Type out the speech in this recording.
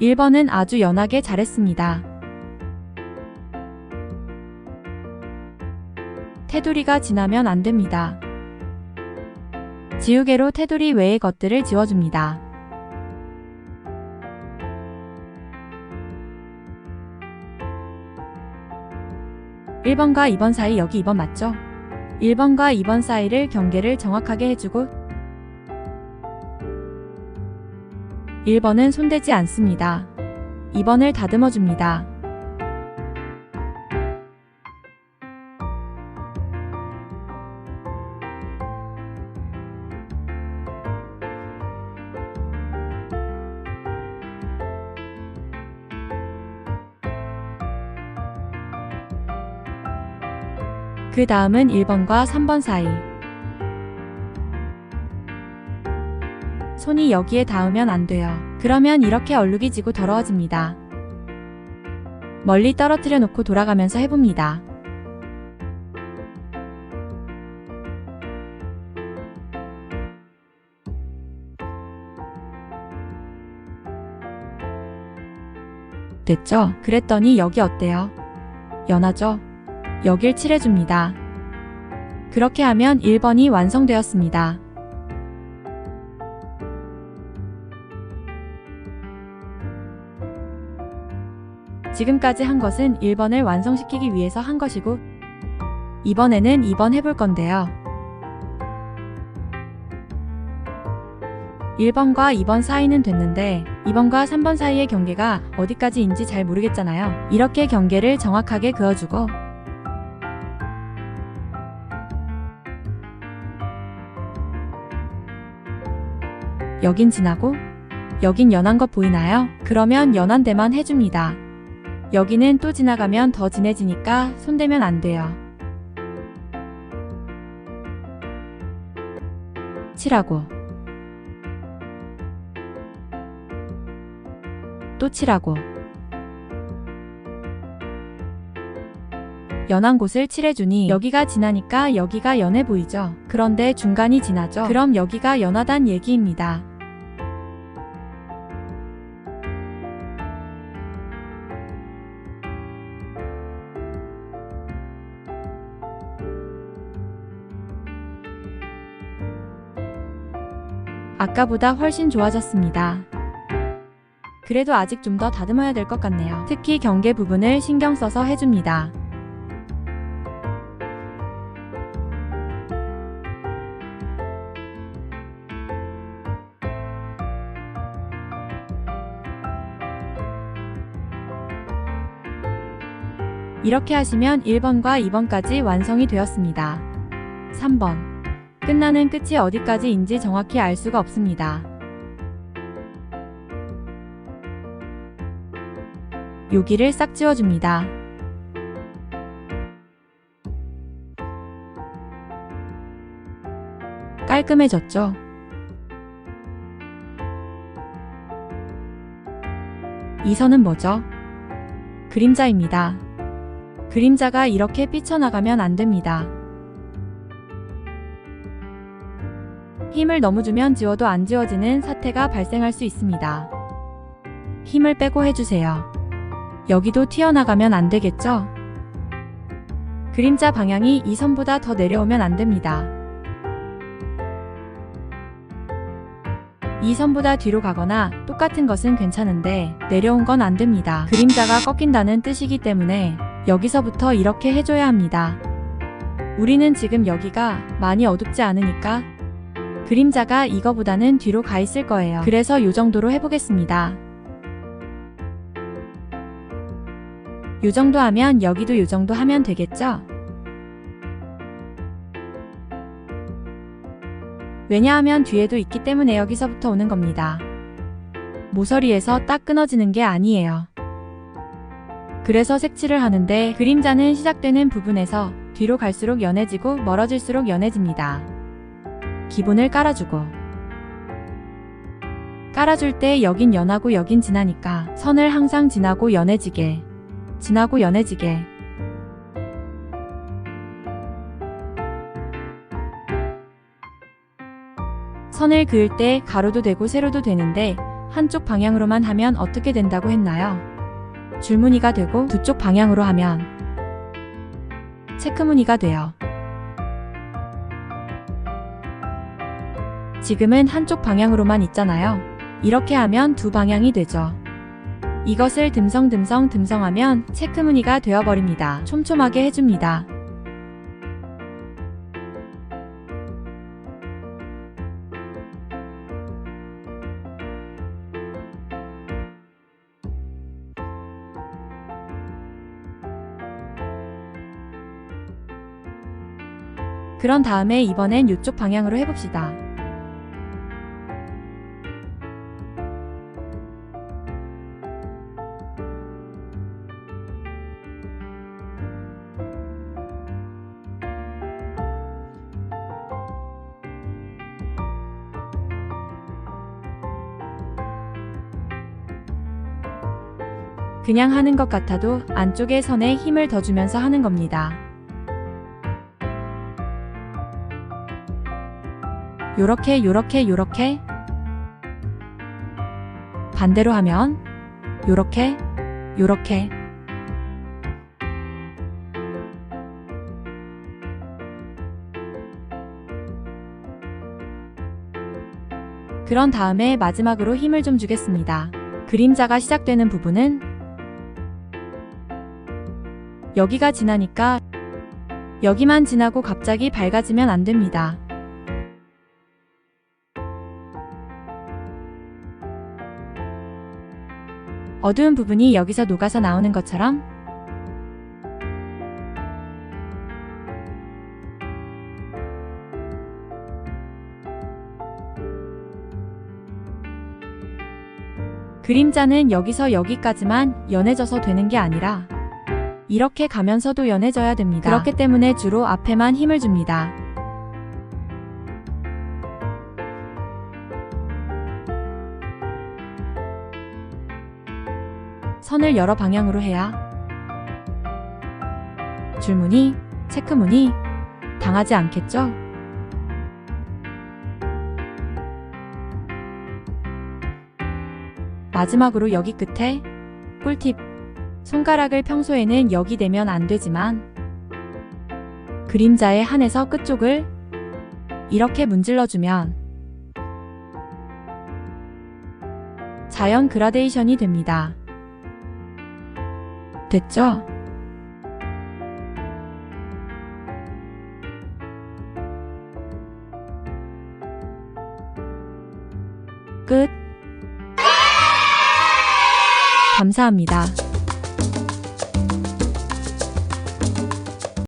1번은 아주 연하게 잘했습니다. 테두리가 지나면 안 됩니다. 지우개로 테두리 외의 것들을 지워줍니다. 1번과 2번 사이 여기 2번 맞죠? 1번과 2번 사이를 경계를 정확하게 해주고 1번은 손대지 않습니다. 2번을 다듬어 줍니다. 그 다음은 1번과 3번 사이. 손이 여기에 닿으면 안 돼요. 그러면 이렇게 얼룩이 지고 더러워집니다. 멀리 떨어뜨려 놓고 돌아가면서 해봅니다. 됐죠? 그랬더니 여기 어때요? 연하죠? 여길 칠해줍니다. 그렇게 하면 1번이 완성되었습니다. 지금까지 한 것은 1번을 완성시키기 위해서 한 것이고, 이번에는 2번 해볼 건데요. 1번과 2번 사이는 됐는데, 2번과 3번 사이의 경계가 어디까지인지 잘 모르겠잖아요. 이렇게 경계를 정확하게 그어주고, 여긴 진하고 여긴 연한 것 보이나요? 그러면 연한 데만 해줍니다. 여기는 또 지나가면 더 진해지니까 손대면 안 돼요. 칠하고 또 칠하고 연한 곳을 칠해주니 여기가 진하니까 여기가 연해 보이죠? 그런데 중간이 진하죠? 그럼 여기가 연하단 얘기입니다. 아까보다 훨씬 좋아졌습니다. 그래도 아직 좀 더 다듬어야 될 것 같네요. 특히 경계 부분을 신경 써서 해줍니다. 이렇게 하시면 1번과 2번까지 완성이 되었습니다. 3번. 끝나는 끝이 어디까지인지 정확히 알 수가 없습니다. 여기를 싹 지워줍니다. 깔끔해졌죠? 이 선은 뭐죠? 그림자입니다. 그림자가 이렇게 삐쳐나가면 안 됩니다. 힘을 너무 주면 지워도 안 지워지는 사태가 발생할 수 있습니다. 힘을 빼고 해주세요. 여기도 튀어나가면 안 되겠죠? 그림자 방향이 이 선보다 더 내려오면 안 됩니다. 이 선보다 뒤로 가거나 똑같은 것은 괜찮은데 내려온 건 안 됩니다. 그림자가 꺾인다는 뜻이기 때문에 여기서부터 이렇게 해줘야 합니다. 우리는 지금 여기가 많이 어둡지 않으니까 그림자가 이거보다는 뒤로 가 있을 거예요. 그래서 요 정도로 해보겠습니다. 요 정도 하면 여기도 요 정도 하면 되겠죠? 왜냐하면 뒤에도 있기 때문에 여기서부터 오는 겁니다. 모서리에서 딱 끊어지는 게 아니에요. 그래서 색칠을 하는데 그림자는 시작되는 부분에서 뒤로 갈수록 연해지고 멀어질수록 연해집니다. 기본을 깔아주고 깔아줄 때 여긴 연하고 여긴 진하니까 선을 항상 진하고 연해지게 진하고 연해지게 선을 그을 때 가로도 되고 세로도 되는데 한쪽 방향으로만 하면 어떻게 된다고 했나요? 줄무늬가 되고 두쪽 방향으로 하면 체크무늬가 돼요. 지금은 한쪽 방향으로만 있잖아요. 이렇게 하면 두 방향이 되죠. 이것을 듬성듬성 듬성하면 체크 무늬가 되어버립니다. 촘촘하게 해줍니다. 그런 다음에 이번엔 이쪽 방향으로 해봅시다. 그냥 하는 것 같아도 안쪽의 선에 힘을 더 주면서 하는 겁니다. 요렇게 요렇게 요렇게 반대로 하면 요렇게 요렇게 그런 다음에 마지막으로 힘을 좀 주겠습니다. 그림자가 시작되는 부분은 여기가 지나니까 여기만 지나고 갑자기 밝아지면 안 됩니다. 어두운 부분이 여기서 녹아서 나오는 것처럼 그림자는 여기서 여기까지만 연해져서 되는 게 아니라 이렇게 가면서도 연해져야 됩니다. 그렇기 때문에 주로 앞에만 힘을 줍니다. 선을 여러 방향으로 해야 줄무늬, 체크무늬 당하지 않겠죠? 마지막으로 여기 끝에 꿀팁 손가락을 평소에는 여기 대면 안 되지만 그림자에 한해서 끝쪽을 이렇게 문질러주면 자연 그라데이션이 됩니다. 됐죠? 끝. 감사합니다.